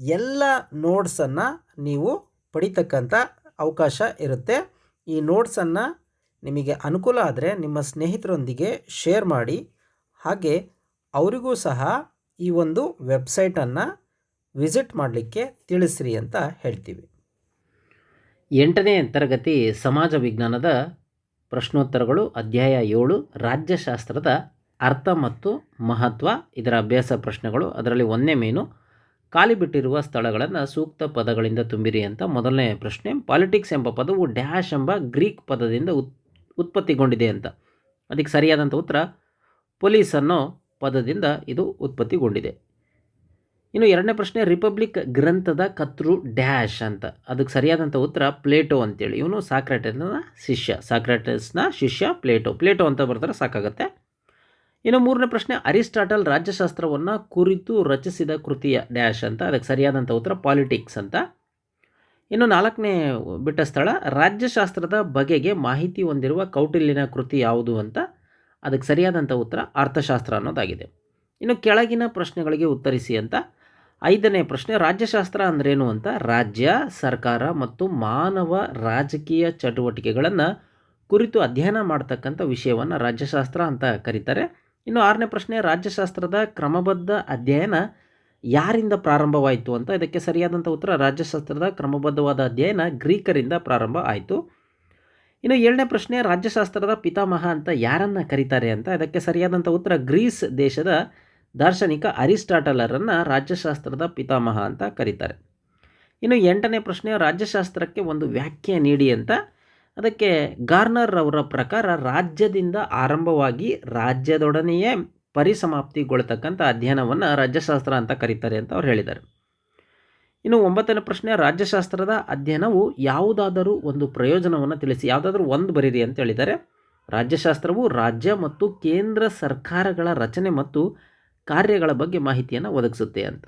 ಎಲ್ಲ ನೋಟ್ಸನ್ನು ನೀವು ಪಡಿತಕ್ಕಂಥ ಅವಕಾಶ ಇರುತ್ತೆ. ಈ ನೋಟ್ಸನ್ನು ನಿಮಗೆ ಅನುಕೂಲ ಆದರೆ ನಿಮ್ಮ ಸ್ನೇಹಿತರೊಂದಿಗೆ ಶೇರ್ ಮಾಡಿ. ಹಾಗೆ ಅವರಿಗೂ ಸಹ ಈ ಒಂದು ವೆಬ್ಸೈಟನ್ನು ವಿಸಿಟ್ ಮಾಡಲಿಕ್ಕೆ ತಿಳಿಸ್ರಿ ಅಂತ ಹೇಳ್ತೀವಿ. ಎಂಟನೇ ತರಗತಿ ಸಮಾಜ ವಿಜ್ಞಾನದ ಪ್ರಶ್ನೋತ್ತರಗಳು ಅಧ್ಯಾಯ ಏಳು, ರಾಜ್ಯಶಾಸ್ತ್ರದ ಅರ್ಥ ಮತ್ತು ಮಹತ್ವ ಇದರ ಅಭ್ಯಾಸ ಪ್ರಶ್ನೆಗಳು. ಅದರಲ್ಲಿ ಒಂದನೇ ಮೇನು ಖಾಲಿ ಬಿಟ್ಟಿರುವ ಸ್ಥಳಗಳನ್ನು ಸೂಕ್ತ ಪದಗಳಿಂದ ತುಂಬಿರಿ ಅಂತ ಮೊದಲನೇ ಪ್ರಶ್ನೆ. ಪಾಲಿಟಿಕ್ಸ್ ಎಂಬ ಪದವು ಡ್ಯಾಶ್ ಎಂಬ ಗ್ರೀಕ್ ಪದದಿಂದ ಉತ್, ಉತ್ಪತ್ತಿಗೊಂಡಿದೆ ಅಂತ. ಅದಕ್ಕೆ ಸರಿಯಾದಂಥ ಉತ್ತರ, ಪೊಲೀಸ್ ಅನ್ನೋ ಪದದಿಂದ ಇದು ಉತ್ಪತ್ತಿಗೊಂಡಿದೆ. ಇನ್ನು ಎರಡನೇ ಪ್ರಶ್ನೆ, ರಿಪಬ್ಲಿಕ್ ಗ್ರಂಥದ ಕತ್ರು ಡ್ಯಾಶ್ ಅಂತ. ಅದಕ್ಕೆ ಸರಿಯಾದಂಥ ಉತ್ತರ, ಪ್ಲೇಟೋ ಅಂತೇಳಿ. ಇವನು ಸಾಕ್ರಾಟಸ್ನ ಶಿಷ್ಯ, ಸಾಕ್ರೆಟಸ್ನ ಶಿಷ್ಯ ಪ್ಲೇಟೋ. ಪ್ಲೇಟೋ ಅಂತ ಬರ್ತಾರೆ, ಸಾಕಾಗತ್ತೆ. ಇನ್ನು ಮೂರನೇ ಪ್ರಶ್ನೆ, ಅರಿಸ್ಟಾಟಲ್ ರಾಜ್ಯಶಾಸ್ತ್ರವನ್ನು ಕುರಿತು ರಚಿಸಿದ ಕೃತಿಯ ಡ್ಯಾಶ್ ಅಂತ, ಅದಕ್ಕೆ ಸರಿಯಾದಂಥ ಉತ್ತರ ಪಾಲಿಟಿಕ್ಸ್ ಅಂತ. ಇನ್ನು ನಾಲ್ಕನೇ ಬಿಟ್ಟ ಸ್ಥಳ, ರಾಜ್ಯಶಾಸ್ತ್ರದ ಬಗೆಗೆ ಮಾಹಿತಿ ಹೊಂದಿರುವ ಕೌಟಿಲ್ಯನ ಕೃತಿ ಯಾವುದು ಅಂತ, ಅದಕ್ಕೆ ಸರಿಯಾದಂಥ ಉತ್ತರ ಅರ್ಥಶಾಸ್ತ್ರ ಅನ್ನೋದಾಗಿದೆ. ಇನ್ನು ಕೆಳಗಿನ ಪ್ರಶ್ನೆಗಳಿಗೆ ಉತ್ತರಿಸಿ ಅಂತ, ಐದನೇ ಪ್ರಶ್ನೆ, ರಾಜ್ಯಶಾಸ್ತ್ರ ಅಂದ್ರೇನು ಅಂತ, ರಾಜ್ಯ, ಸರ್ಕಾರ ಮತ್ತು ಮಾನವ ರಾಜಕೀಯ ಚಟುವಟಿಕೆಗಳನ್ನು ಕುರಿತು ಅಧ್ಯಯನ ಮಾಡ್ತಕ್ಕಂಥ ವಿಷಯವನ್ನು ರಾಜ್ಯಶಾಸ್ತ್ರ ಅಂತ ಕರೀತಾರೆ. ಇನ್ನು ಆರನೇ ಪ್ರಶ್ನೆ, ರಾಜ್ಯಶಾಸ್ತ್ರದ ಕ್ರಮಬದ್ಧ ಅಧ್ಯಯನ ಯಾರಿಂದ ಪ್ರಾರಂಭವಾಯಿತು ಅಂತ? ಇದಕ್ಕೆ ಸರಿಯಾದಂಥ ಉತ್ತರ, ರಾಜ್ಯಶಾಸ್ತ್ರದ ಕ್ರಮಬದ್ಧವಾದ ಅಧ್ಯಯನ ಗ್ರೀಕರಿಂದ ಪ್ರಾರಂಭ ಆಯಿತು. ಇನ್ನು ಏಳನೇ ಪ್ರಶ್ನೆ, ರಾಜ್ಯಶಾಸ್ತ್ರದ ಪಿತಾಮಹ ಅಂತ ಯಾರನ್ನು ಕರೀತಾರೆ ಅಂತ? ಇದಕ್ಕೆ ಸರಿಯಾದಂಥ ಉತ್ತರ, ಗ್ರೀಸ್ ದೇಶದ ದಾರ್ಶನಿಕ ಅರಿಸ್ಟಾಟಲರನ್ನು ರಾಜ್ಯಶಾಸ್ತ್ರದ ಪಿತಾಮಹ ಅಂತ ಕರೀತಾರೆ. ಇನ್ನು ಎಂಟನೇ ಪ್ರಶ್ನೆ, ರಾಜ್ಯಶಾಸ್ತ್ರಕ್ಕೆ ಒಂದು ವ್ಯಾಖ್ಯೆ ನೀಡಿ ಅಂತ? ಅದಕ್ಕೆ ಗಾರ್ನರ್ ಅವರ ಪ್ರಕಾರ ರಾಜ್ಯದಿಂದ ಆರಂಭವಾಗಿ ರಾಜ್ಯದೊಡನೆಯೇ ಪರಿಸಮಾಪ್ತಿಗೊಳ್ತಕ್ಕಂಥ ಅಧ್ಯಯನವನ್ನು ರಾಜ್ಯಶಾಸ್ತ್ರ ಅಂತ ಕರೀತಾರೆ ಅಂತ ಅವ್ರು ಹೇಳಿದ್ದಾರೆ. ಇನ್ನು ಒಂಬತ್ತನೇ ಪ್ರಶ್ನೆ, ರಾಜ್ಯಶಾಸ್ತ್ರದ ಅಧ್ಯಯನವು ಯಾವುದಾದರೂ ಒಂದು ಪ್ರಯೋಜನವನ್ನು ತಿಳಿಸಿ, ಯಾವುದಾದ್ರೂ ಒಂದು ಬರೀರಿ ಅಂತ ಹೇಳಿದ್ದಾರೆ. ರಾಜ್ಯಶಾಸ್ತ್ರವು ರಾಜ್ಯ ಮತ್ತು ಕೇಂದ್ರ ಸರ್ಕಾರಗಳ ರಚನೆ ಮತ್ತು ಕಾರ್ಯಗಳ ಬಗ್ಗೆ ಮಾಹಿತಿಯನ್ನು ಒದಗಿಸುತ್ತೆ ಅಂತ.